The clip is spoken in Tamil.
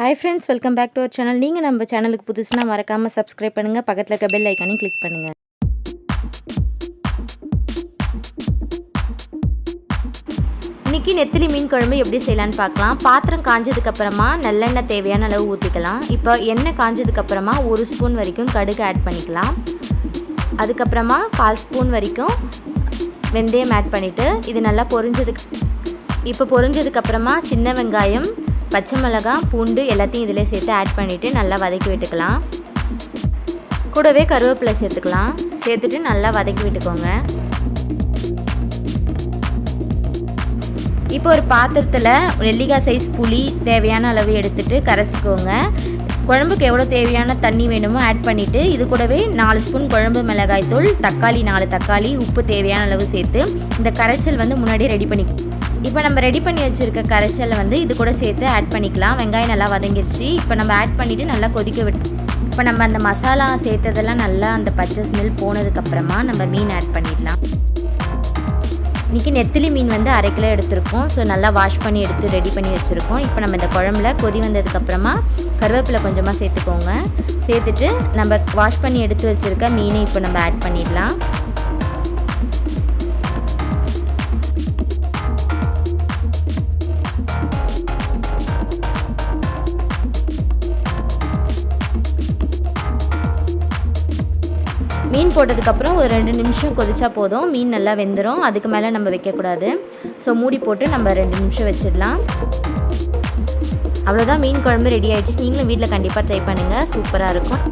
Hi friends welcome back to our channel நீங்கள் நம்ம சேனலுக்கு புதுசுனா மறக்காமல் சப்ஸ்கிரைப் பண்ணுங்கள் பக்கத்தில் இருக்க பெல் ஐக்கானையும் கிளிக் பண்ணுங்கள் இன்றைக்கி நெத்திலி மீன் குழம்பு எப்படி செய்யலான்னு பார்க்கலாம். பாத்திரம் காஞ்சதுக்கப்புறமா நல்லெண்ணெய் தேவையான அளவு ஊற்றிக்கலாம் இப்போ எண்ணெய் காஞ்சதுக்கப்புறமா ஒரு ஸ்பூன் வரைக்கும் கடுகு ஆட் பண்ணிக்கலாம். அதுக்கப்புறமா கால் ஸ்பூன் வரைக்கும் வெந்தயம் ஆட் பண்ணிவிட்டு இது நல்லா பொரிஞ்சதுக்கு இப்போ பொரிஞ்சதுக்கப்புறமா சின்ன வெங்காயம் பச்சை மிளகாய் பூண்டு எல்லாத்தையும் இதில் சேர்த்து ஆட் பண்ணிவிட்டு நல்லா வதக்கி விட்டுக்கலாம். கூடவே கருவேப்பிலை சேர்த்துக்கலாம். சேர்த்துட்டு நல்லா வதக்கி விட்டுக்கோங்க. இப்போ ஒரு பாத்திரத்தில் நெல்லிக்காய் சைஸ் புளி தேவையான அளவு எடுத்துகிட்டு கரைச்சிக்கோங்க. குழம்புக்கு எவ்வளோ தேவையான தண்ணி வேணுமோ ஆட் பண்ணிவிட்டு இது கூடவே நாலு ஸ்பூன் குழம்பு மிளகாய் தூள் தக்காளி நாலு தக்காளி உப்பு தேவையான அளவு சேர்த்து இந்த கரைச்சல் வந்து முன்னாடி ரெடி பண்ணி இப்போ நம்ம ரெடி பண்ணி வச்சுருக்க கரைச்சலை வந்து இது கூட சேர்த்து ஆட் பண்ணிக்கலாம். வெங்காயம் நல்லா வதங்கிருச்சு. இப்போ நம்ம ஆட் பண்ணிவிட்டு நல்லா கொதிக்க விட்டு இப்போ நம்ம அந்த மசாலா சேர்த்ததெல்லாம் நல்லா அந்த பச்சை ஸ்மெல் போனதுக்கப்புறமா நம்ம மீன் ஆட் பண்ணிடலாம். இன்றைக்கி நெத்திலி மீன் வந்து அரை கிலோ எடுத்திருக்கோம். ஸோ நல்லா வாஷ் பண்ணி எடுத்து ரெடி பண்ணி வச்சுருக்கோம். இப்போ நம்ம இந்த குழம்புல கொதி வந்ததுக்கப்புறமா கருவேப்பிலை கொஞ்சமாக சேர்த்துக்கோங்க. சேர்த்துட்டு நம்ம வாஷ் பண்ணி எடுத்து வச்சுருக்க மீனை இப்போ நம்ம ஆட் பண்ணிடலாம். மீன் போட்டதுக்கப்புறம் ஒரு ரெண்டு நிமிஷம் கொதிச்சா போதும். மீன் நல்லா வெந்துடும் அதுக்கு மேலே நம்ம வைக்கக்கூடாது. ஸோ மூடி போட்டு நம்ம ரெண்டு நிமிஷம் வச்சிடலாம். அவ்வளோதான் மீன் குழம்பு ரெடி ஆகிடுச்சு நீங்களும் வீட்டில் கண்டிப்பாக ட்ரை பண்ணுங்கள் சூப்பராக இருக்கும்.